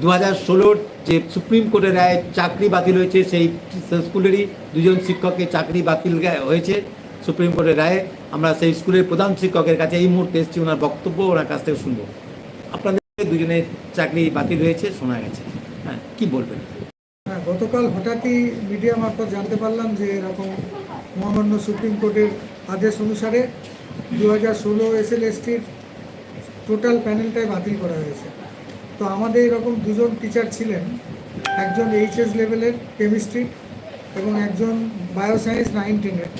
দু হাজার ষোলোর যে সুপ্রিম কোর্টের রায় চাকরি বাতিল হয়েছে, সেই স্কুলেরই দুজন শিক্ষকের চাকরি বাতিল হয়েছে সুপ্রিম কোর্টের রায়ে। আমরা সেই স্কুলের প্রধান শিক্ষকের কাছে এই মুহূর্তে এসেছি, ওনার বক্তব্য, ওনার কাছ থেকে শুনব। আপনাদের দুজনের চাকরি বাতিল হয়েছে, শোনা গেছে। হ্যাঁ কি বলবেন? হ্যাঁ গতকাল হঠাৎই মিডিয়া মারফত জানতে পারলাম যে এরকম মহামান্য সুপ্রিম কোর্টের আদেশ অনুসারে দু হাজার ষোলো এসএলএসটির টোটাল প্যানেলটাই বাতিল করা হয়েছে। তো আমাদের এরকম দুজন টিচার ছিলেন, একজন এইচএস লেভেলের কেমিস্ট্রি এবং একজন বায়োসায়েন্স নাইন টেনের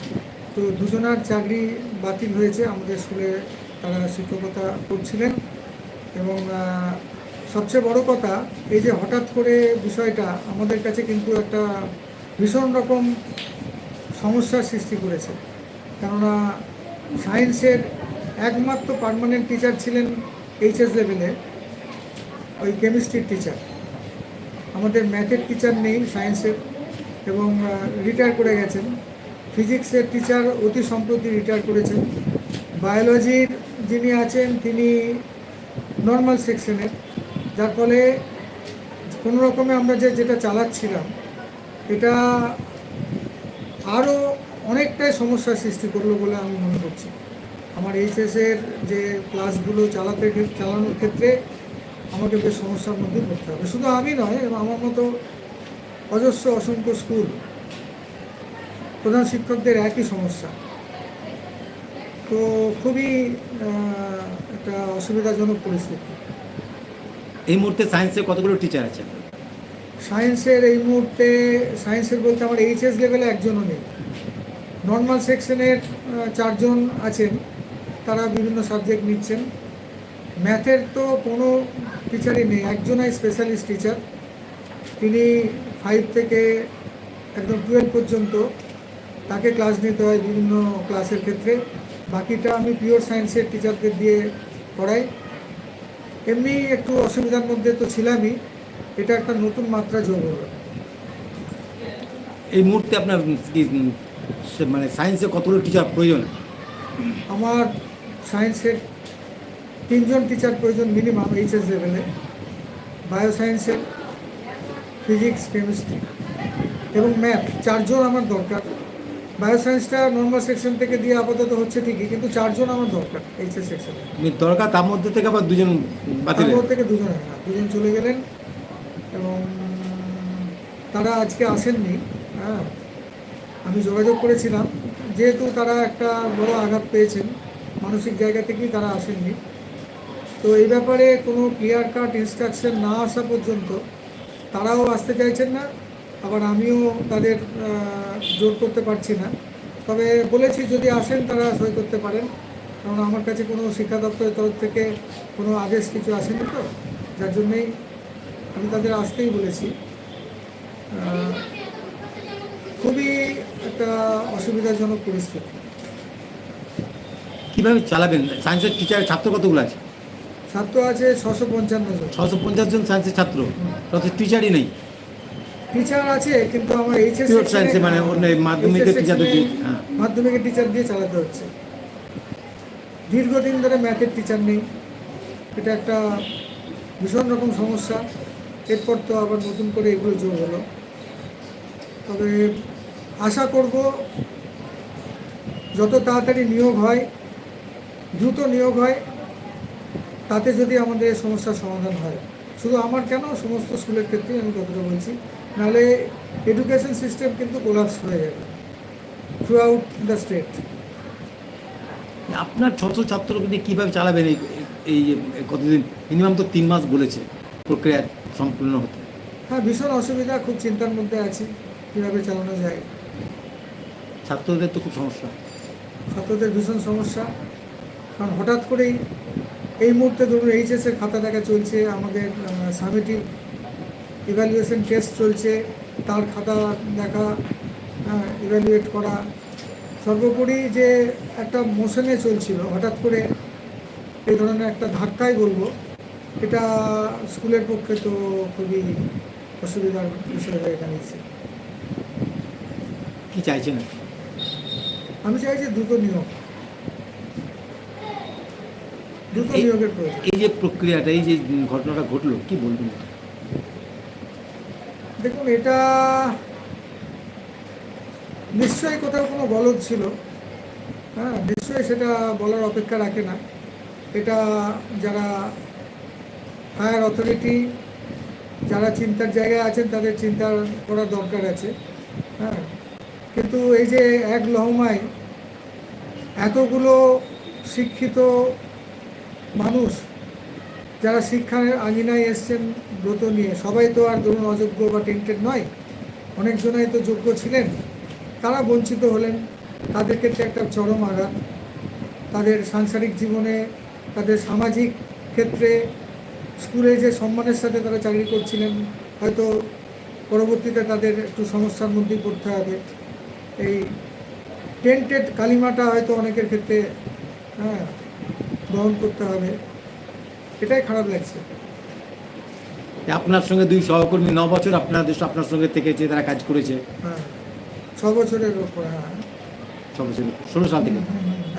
তো দুজনার চাকরি বাতিল হয়েছে, আমাদের স্কুলে তারা শিক্ষকতা করছিলেন। এবং সবচেয়ে বড় কথা, এই যে হঠাৎ করে বিষয়টা আমাদের কাছে কিন্তু একটা ভীষণ রকম সমস্যার সৃষ্টি করেছে। কেননা সায়েন্সের একমাত্র পার্মানেন্ট টিচার ছিলেন এইচএস লেভেলে ওই কেমিস্ট্রির টিচার আমাদের ম্যাথের টিচার নেই সায়েন্সের এবং রিটায়ার করে গেছেন। ফিজিক্সের টিচার অতি সম্প্রতি রিটায়ার করেছেন। বায়োলজির যিনি আছেন, তিনি নর্মাল সেকশনের যার ফলে কোনো রকমে আমরা যে, যেটা চালাচ্ছিলাম, এটা আরও অনেকটাই সমস্যার সৃষ্টি করল বলে আমি মনে করছি। আমার এইচএসের যে ক্লাসগুলো চালাতে, চালানোর ক্ষেত্রে আমাকে বেশ সমস্যার মধ্যে পড়তে হবে। শুধু আমি নয় এবং আমার মতো অজস্র অসংখ্য স্কুল প্রধান শিক্ষকদের একই সমস্যা। তো খুবই একটা অসুবিধাজনক পরিস্থিতি। এই মুহূর্তে সায়েন্সে কতগুলো টিচার আছে সায়েন্সের এই মুহূর্তে সায়েন্সের বলতে আমার এইচএস লেভেলে একজনও নেই। নর্মাল সেকশনের চারজন আছেন। তারা বিভিন্ন সাবজেক্ট নিচ্ছেন। ম্যাথের তো কোনো টিচারই নেই একজনই স্পেশালিস্ট টিচার তিনি ফাইভ থেকে একদম টুয়েলভ পর্যন্ত তাকে ক্লাস নিতে হয় বিভিন্ন ক্লাসের ক্ষেত্রে। বাকিটা আমি পিওর সায়েন্সের টিচারদের দিয়ে পড়াই এমনি একটু অসুবিধার মধ্যে তো ছিলামই এটা একটা নতুন মাত্রা যোগ হলো। এই মুহূর্তে আপনার মানে সায়েন্সে কতগুলো টিচার প্রয়োজন? আমার সায়েন্সের তিনজন টিচার প্রয়োজন মিনিমাম এইচএস লেভেলে বায়োসায়েন্সের ফিজিক্স কেমিস্ট্রি এবং ম্যাথ চারজন আমার দরকার। বায়োসায়েন্সটা নর্মাল সেকশন থেকে দিয়ে আপাতত হচ্ছে ঠিকই কিন্তু চারজন আমার দরকার এইচএস সেকশনে মানে দরকার তার মধ্যে থেকে আবার দুজন বাতিল তারপর হয়ে- থেকে দুজন না। দুজন চলে গেলেন এবং তারা আজকে আসেননি। হ্যাঁ আমি যোগাযোগ করেছিলাম। যেহেতু তারা একটা বড় আঘাত পেয়েছেন মানসিক জায়গা থেকেই তারা আসেননি। তো এই ব্যাপারে কোনো ক্লিয়ার কাট ইনস্ট্রাকশন না আসা পর্যন্ত তারাও আসতে চাইছেন না, আবার আমিও তাদের জোর করতে পারছি না। তবে বলেছি যদি আসেন তারা সই করতে পারেন, কারণ আমার কাছে কোনো শিক্ষা দপ্তরের তরফ থেকে কোনো আদেশ কিছু আসেনি তো, যার জন্যেই আমি তাদের আসতেই বলেছি। খুবই একটা অসুবিধাজনক পরিস্থিতি। কীভাবে চালাবেন? সায়েন্সের টিচার ছাত্র কতগুলো আছে? ছাত্র আছে ছশো পঞ্চান্ন জন। ছশো পঞ্চাশ জন সায়েন্সের ছাত্র। অথচ টিচারই নেই। টিচার আছে কিন্তু আমার এইচএস science এ মানে অন্য মাধ্যমিকের teacher দের দিয়ে, হ্যাঁ। মাধ্যমিকের টিচার দিয়ে চালাতে হচ্ছে। দীর্ঘদিন ধরে ম্যাথের টিচার নেই। এটা একটা ভীষণ রকম সমস্যা। এরপর তো আবার নতুন করে এগুলো যোগ হলো। তবে আশা করব যত তাড়াতাড়ি নিয়োগ হয় দ্রুত নিয়োগ হয় তাতে যদি আমাদের এই সমস্যার সমাধান হয় শুধু আমার কেন? সমস্ত স্কুলের ক্ষেত্রেই আমি কথাটা বলছি। নাহলে এডুকেশন সিস্টেম কিন্তু কোলাপস হয়ে যাবে থ্রু আউট দ্য স্টেট আপনার ছশো ছাত্রকে কীভাবে চালাবেন এই এই কতদিন? মিনিমাম তো তিন মাস বলেছে প্রক্রিয়া সম্পূর্ণ হতে। হ্যাঁ ভীষণ অসুবিধা খুব চিন্তার মধ্যে আছি কীভাবে চালানো যায়। ছাত্রদের তো খুব সমস্যা। ছাত্রদের ভীষণ সমস্যা। কারণ হঠাৎ করেই এই মুহূর্তে ধরুন এইচএসের খাতা দেখা চলছে আমাদের সামিটিভ ইভ্যালুয়েশন টেস্ট চলছে তার খাতা দেখা ইভ্যালুয়েট করা। সর্বোপরি যে একটা মোশনে চলছিল হঠাৎ করে এই ধরনের একটা ধাক্কাই বলব এটা স্কুলের পক্ষে তো খুবই অসুবিধার বিষয় হয়ে দাঁড়িয়েছে। কি চাইছেন? আমি চাই যে দ্রুত নিয়োগ। এই- যে প্রক্রিয়াটা এই যে ঘটনাটা ঘটলো কি বলবেন? দেখুন এটা নিশ্চয়ই কোথাও কোনো গলদ ছিল। হ্যাঁ নিশ্চয়ই সেটা বলার অপেক্ষা রাখে না। এটা যারা হায়ার অথরিটি যারা চিন্তার জায়গায় আছেন তাদের চিন্তা করার দরকার আছে। হ্যাঁ কিন্তু এই যে এক লহমায় এতগুলো শিক্ষিত মানুষ, যারা শিক্ষার আঙিনায় এসছেন ব্রত নিয়ে, সবাই তো আর ধরুন অযোগ্য বা টেন্টেড নয় অনেকজনাই তো যোগ্য ছিলেন, তারা বঞ্চিত হলেন, তাদের ক্ষেত্রে একটা চরম আঘাত, তাদের সাংসারিক জীবনে, তাদের সামাজিক ক্ষেত্রে স্কুলে যে সম্মানের সাথে তারা চাকরি করছিলেন, হয়তো পরবর্তীতে তাদের একটু সমস্যার মধ্যেই পড়তে হবে। এই টেন্টেড কালিমাটা হয়তো অনেকের ক্ষেত্রে হ্যাঁ গ্রহণ করতে হবে। এটাই খারাপ লাগছে। আপনার সঙ্গে দুই সহকর্মী ন বছর আপনাদের আপনার সঙ্গে থেকেছে তারা কাজ করেছে। হ্যাঁ ছ বছরের ওপর হ্যাঁ। ছ বছর ষোলো সাল থেকে।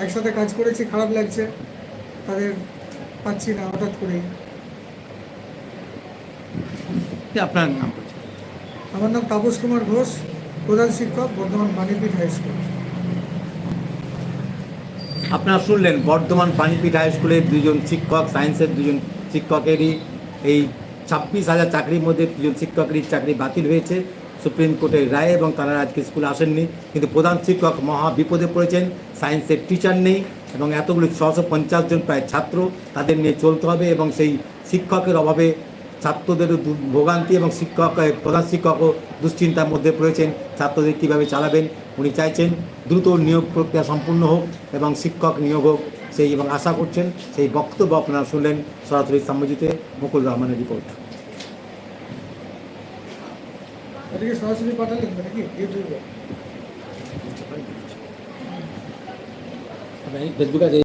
একসাথে কাজ করেছি খারাপ লাগছে। তাদের পাচ্ছি না হঠাৎ করেই। আপনার নাম? বলছি। আমার নাম তাপস কুমার ঘোষ প্রধান শিক্ষক বর্ধমান বাণীপীঠ হাই স্কুল। আপনারা শুনলেন বর্ধমান পানিপীঠ হাই স্কুলের দুজন শিক্ষক, সায়েন্সের দুজন শিক্ষকেরই এই ছাব্বিশ হাজার চাকরির মধ্যে দুজন শিক্ষকেরই চাকরি বাতিল হয়েছে। সুপ্রিম কোর্টের রায় এবং তারা আজকে স্কুলে আসেননি। কিন্তু প্রধান শিক্ষক মহা বিপদে পড়েছেন, সায়েন্সের টিচার নেই এবং এতগুলো ছশো পঞ্চাশ জন প্রায় ছাত্র তাদের নিয়ে চলতে হবে এবং সেই শিক্ষকের অভাবে ছাত্রদেরও দু- ভোগান্তি এবং শিক্ষক প্রধান শিক্ষকও দুশ্চিন্তার মধ্যে পড়েছেন। ছাত্রদের কীভাবে চালাবেন? উনি চাইছেন দ্রুত নিয়োগ প্রক্রিয়া সম্পূর্ণ হোক এবং শিক্ষক নিয়োগ হোক। সেই এবং আশা করছেন সেই বক্তব্য আপনারা শুনলেন সরাসরি সাম্যজিতে মুকুল রহমানের রিপোর্ট। সরাসরি পাঠালেন নাকি? ফেসবুকে